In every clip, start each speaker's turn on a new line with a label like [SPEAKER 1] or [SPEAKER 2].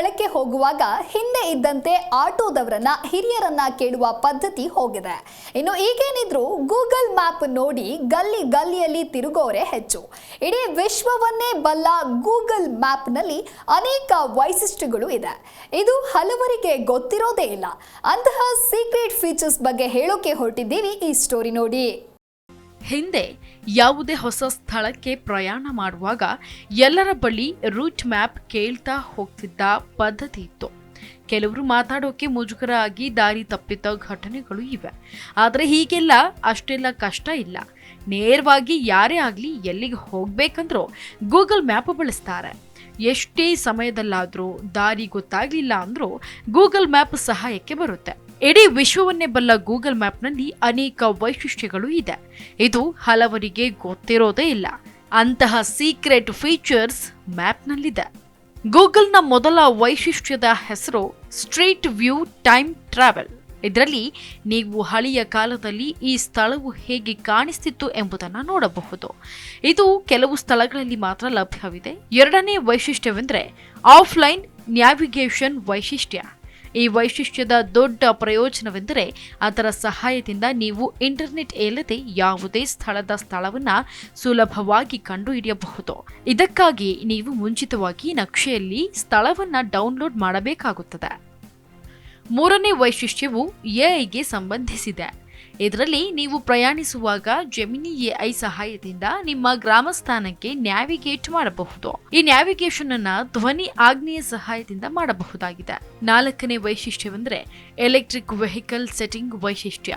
[SPEAKER 1] ಸ್ಥಳಕ್ಕೆ ಹೋಗುವಾಗ ಹಿಂದೆ ಇದ್ದಂತೆ ಆಟೋದವರನ್ನ ಹಿರಿಯರನ್ನ ಕೇಳುವ ಪದ್ಧತಿ ಹೋಗಿದೆ. ಇನ್ನು ಈಗೇನಿದ್ರು ಗೂಗಲ್ ಮ್ಯಾಪ್ ನೋಡಿ ಗಲ್ಲಿ ಗಲ್ಲಿಯಲ್ಲಿ ತಿರುಗೋರೆ ಹೆಚ್ಚು. ಇಡೀ ವಿಶ್ವವನ್ನೇ ಬಲ್ಲ ಗೂಗಲ್ ಮ್ಯಾಪ್ನಲ್ಲಿ ಅನೇಕ ವೈಶಿಷ್ಟ್ಯಗಳು ಇದೆ. ಇದು ಹಲವರಿಗೆ ಗೊತ್ತಿರೋದೇ ಇಲ್ಲ. ಅಂತಹ ಸೀಕ್ರೆಟ್ ಫೀಚರ್ಸ್ ಬಗ್ಗೆ ಹೇಳೋಕೆ ಹೊರಟಿದ್ದೀವಿ ಈ ಸ್ಟೋರಿ ನೋಡಿ.
[SPEAKER 2] ಹಿಂದೆ ಯಾವುದೇ ಹೊಸ ಸ್ಥಳಕ್ಕೆ ಪ್ರಯಾಣ ಮಾಡುವಾಗ ಎಲ್ಲರ ಬಳಿ ರೂಟ್ ಮ್ಯಾಪ್ ಕೇಳ್ತಾ ಹೋಗ್ತಿದ್ದ ಪದ್ಧತಿ ಇತ್ತು. ಕೆಲವರು ಮಾತಾಡೋಕೆ ಮುಜುಗರ ಆಗಿ ದಾರಿ ತಪ್ಪಿದ್ದ ಘಟನೆಗಳು ಇವೆ. ಆದರೆ ಹೀಗೆಲ್ಲ ಅಷ್ಟೆಲ್ಲ ಕಷ್ಟ ಇಲ್ಲ. ನೇರವಾಗಿ ಯಾರೇ ಆಗಲಿ ಎಲ್ಲಿಗೆ ಹೋಗ್ಬೇಕಂದ್ರೂ ಗೂಗಲ್ ಮ್ಯಾಪ್ ಬಳಸ್ತಾರೆ. ಎಷ್ಟೇ ಸಮಯದಲ್ಲಾದರೂ ದಾರಿ ಗೊತ್ತಾಗಲಿಲ್ಲ ಅಂದರೂ ಗೂಗಲ್ ಮ್ಯಾಪ್ ಸಹಾಯಕ್ಕೆ ಬರುತ್ತೆ. ಇಡೀ ವಿಶ್ವವನ್ನೇ ಬಲ್ಲ ಗೂಗಲ್ ಮ್ಯಾಪ್ನಲ್ಲಿ ಅನೇಕ ವೈಶಿಷ್ಟ್ಯಗಳು ಇದೆ. ಇದು ಹಲವರಿಗೆ ಗೊತ್ತಿರೋದೇ ಇಲ್ಲ. ಅಂತಹ ಸೀಕ್ರೆಟ್ ಫೀಚರ್ಸ್ ಮ್ಯಾಪ್ನಲ್ಲಿದೆ. ಗೂಗಲ್ನ ಮೊದಲ ವೈಶಿಷ್ಟ್ಯದ ಹೆಸರು ಸ್ಟ್ರೀಟ್ ವ್ಯೂ ಟೈಮ್ ಟ್ರಾವೆಲ್. ಇದರಲ್ಲಿ ನೀವು ಹಳೆಯ ಕಾಲದಲ್ಲಿ ಈ ಸ್ಥಳವು ಹೇಗೆ ಕಾಣಿಸ್ತಿತ್ತು ಎಂಬುದನ್ನು ನೋಡಬಹುದು. ಇದು ಕೆಲವು ಸ್ಥಳಗಳಲ್ಲಿ ಮಾತ್ರ ಲಭ್ಯವಿದೆ. ಎರಡನೇ ವೈಶಿಷ್ಟ್ಯವೆಂದರೆ ಆಫ್ಲೈನ್ ನ್ಯಾವಿಗೇಷನ್ ವೈಶಿಷ್ಟ್ಯ. ಈ ವೈಶಿಷ್ಟ್ಯದ ದೊಡ್ಡ ಪ್ರಯೋಜನವೆಂದರೆ ಅದರ ಸಹಾಯದಿಂದ ನೀವು ಇಂಟರ್ನೆಟ್ ಇಲ್ಲದೆ ಯಾವುದೇ ಸ್ಥಳದ ಸ್ಥಳವನ್ನು ಸುಲಭವಾಗಿ ಕಂಡುಹಿಡಿಯಬಹುದು. ಇದಕ್ಕಾಗಿ ನೀವು ಮುಂಚಿತವಾಗಿ ನಕ್ಷೆಯಲ್ಲಿ ಸ್ಥಳವನ್ನು ಡೌನ್ಲೋಡ್ ಮಾಡಬೇಕಾಗುತ್ತದೆ. ಮೂರನೇ ವೈಶಿಷ್ಟ್ಯವು ಎಐಗೆ ಸಂಬಂಧಿಸಿದೆ. ಇದರಲ್ಲಿ ನೀವು ಪ್ರಯಾಣಿಸುವಾಗ ಜೆಮಿನಿ ಎಐ ಸಹಾಯದಿಂದ ನಿಮ್ಮ ಗ್ರಾಮಸ್ಥಾನಕ್ಕೆ ನ್ಯಾವಿಗೇಟ್ ಮಾಡಬಹುದು. ಈ ನ್ಯಾವಿಗೇಷನ್ ಅನ್ನ ಧ್ವನಿ ಆಜ್ಞೆಯ ಸಹಾಯದಿಂದ ಮಾಡಬಹುದಾಗಿದೆ. ನಾಲ್ಕನೇ ವೈಶಿಷ್ಟ್ಯವೆಂದರೆ ಎಲೆಕ್ಟ್ರಿಕ್ ವೆಹಿಕಲ್ ಸೆಟ್ಟಿಂಗ್ ವೈಶಿಷ್ಟ್ಯ.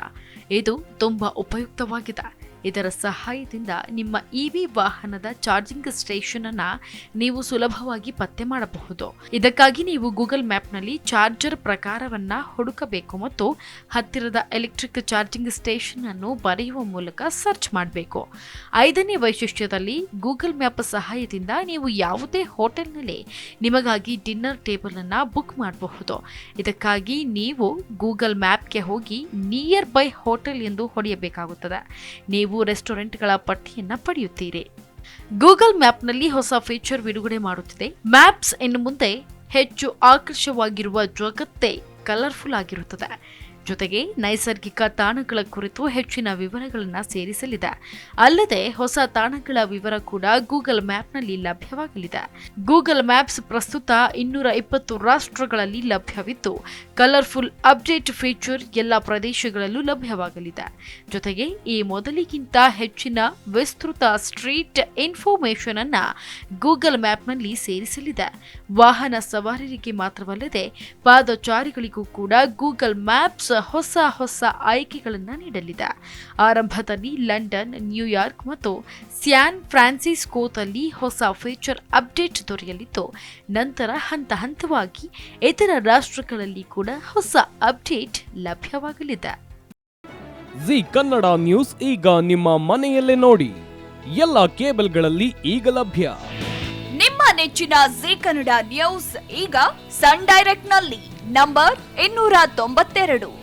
[SPEAKER 2] ಇದು ತುಂಬಾ ಉಪಯುಕ್ತವಾಗಿದೆ. ಇದರ ಸಹಾಯದಿಂದ ನಿಮ್ಮ ಇ ವಿ ವಾಹನದ ಚಾರ್ಜಿಂಗ್ ಸ್ಟೇಷನ್ ಅನ್ನ ನೀವು ಸುಲಭವಾಗಿ ಪತ್ತೆ ಮಾಡಬಹುದು. ಇದಕ್ಕಾಗಿ ನೀವು ಗೂಗಲ್ ಮ್ಯಾಪ್ನಲ್ಲಿ ಚಾರ್ಜರ್ ಪ್ರಕಾರವನ್ನ ಹುಡುಕಬೇಕು ಮತ್ತು ಹತ್ತಿರದ ಎಲೆಕ್ಟ್ರಿಕ್ ಚಾರ್ಜಿಂಗ್ ಸ್ಟೇಷನ್ ಅನ್ನು ಬರೆಯುವ ಮೂಲಕ ಸರ್ಚ್ ಮಾಡಬೇಕು. ಐದನೇ ವೈಶಿಷ್ಟ್ಯದಲ್ಲಿ ಗೂಗಲ್ ಮ್ಯಾಪ್ ಸಹಾಯದಿಂದ ನೀವು ಯಾವುದೇ ಹೋಟೆಲ್ನಲ್ಲಿ ನಿಮಗಾಗಿ ಡಿನ್ನರ್ ಟೇಬಲ್ ಅನ್ನ ಬುಕ್ ಮಾಡಬಹುದು. ಇದಕ್ಕಾಗಿ ನೀವು ಗೂಗಲ್ ಮ್ಯಾಪ್ಗೆ ಹೋಗಿ ನಿಯರ್ ಬೈ ಹೋಟೆಲ್ ಎಂದು ಹೊಡೆಯಬೇಕಾಗುತ್ತದೆ. ನೀವು ರೆಸ್ಟೋರೆಂಟ್ಗಳ ಪಟ್ಟಿಯನ್ನು ಪಡೆಯುತ್ತೀರಿ. ಗೂಗಲ್ ಮ್ಯಾಪ್ನಲ್ಲಿ ಹೊಸ ಫೀಚರ್ ಬಿಡುಗಡೆ ಮಾಡುತ್ತಿದೆ. ಮ್ಯಾಪ್ಸ್ ಇನ್ನು ಮುಂದೆ ಹೆಚ್ಚು ಆಕರ್ಷವಾಗಿರುವ ಜಗತ್ತೇ ಕಲರ್ಫುಲ್ ಆಗಿರುತ್ತದೆ. ಜೊತೆಗೆ ನೈಸರ್ಗಿಕ ತಾಣಗಳ ಕುರಿತು ಹೆಚ್ಚಿನ ವಿವರಗಳನ್ನು ಸೇರಿಸಲಿದೆ. ಅಲ್ಲದೆ ಹೊಸ ತಾಣಗಳ ವಿವರ ಕೂಡ ಗೂಗಲ್ ಮ್ಯಾಪ್ನಲ್ಲಿ ಲಭ್ಯವಾಗಲಿದೆ. ಗೂಗಲ್ ಮ್ಯಾಪ್ಸ್ ಪ್ರಸ್ತುತ ಇನ್ನೂರ ಇಪ್ಪತ್ತು ರಾಷ್ಟ್ರಗಳಲ್ಲಿ ಲಭ್ಯವಿದ್ದು, ಕಲರ್ಫುಲ್ ಅಪ್ಡೇಟ್ ಫೀಚರ್ ಎಲ್ಲ ಪ್ರದೇಶಗಳಲ್ಲೂ ಲಭ್ಯವಾಗಲಿದೆ. ಜೊತೆಗೆ ಈ ಮೊದಲಿಗಿಂತ ಹೆಚ್ಚಿನ ವಿಸ್ತೃತ ಸ್ಟ್ರೀಟ್ ಇನ್ಫಾರ್ಮೇಶನ್ ಅನ್ನ ಗೂಗಲ್ ಮ್ಯಾಪ್ನಲ್ಲಿ ಸೇರಿಸಲಿದೆ. ವಾಹನ ಸವಾರರಿಗೆ ಮಾತ್ರವಲ್ಲದೆ ಪಾದಚಾರಿಗಳಿಗೂ ಕೂಡ ಗೂಗಲ್ ಮ್ಯಾಪ್ಸ್ ಹೊಸ ಹೊಸ ಆಯ್ಕೆಗಳನ್ನು ನೀಡಲಿದೆ. ಆರಂಭದಲ್ಲಿ ಲಂಡನ್ ನ್ಯೂಯಾರ್ಕ್ ಮತ್ತು ಸ್ಯಾನ್ ಫ್ರಾನ್ಸಿಸ್ಕೋದಲ್ಲಿ ಹೊಸ ಫೀಚರ್ ಅಪ್ಡೇಟ್ ದೊರೆಯಲಿದ್ದು ನಂತರ ಹಂತ ಹಂತವಾಗಿ ಇತರ ರಾಷ್ಟ್ರಗಳಲ್ಲಿ ಕೂಡ ಹೊಸ ಅಪ್ಡೇಟ್ ಲಭ್ಯವಾಗಲಿದೆ.
[SPEAKER 3] ಜಿ ಕನ್ನಡ ನ್ಯೂಸ್ ಈಗ ನಿಮ್ಮ ಮನೆಯಲ್ಲೇ ನೋಡಿ. ಎಲ್ಲ ಕೇಬಲ್ಗಳಲ್ಲಿ ಈಗ ಲಭ್ಯ.
[SPEAKER 4] ನಿಮ್ಮ ನೆಚ್ಚಿನ ಜಿ ಕನ್ನಡ ನ್ಯೂಸ್ ಈಗ ಸನ್ ಡೈರೆಕ್ಟ್ನಲ್ಲಿ ನಂಬರ್ ಇನ್ನೂರ ತೊಂಬತ್ತೆರಡು.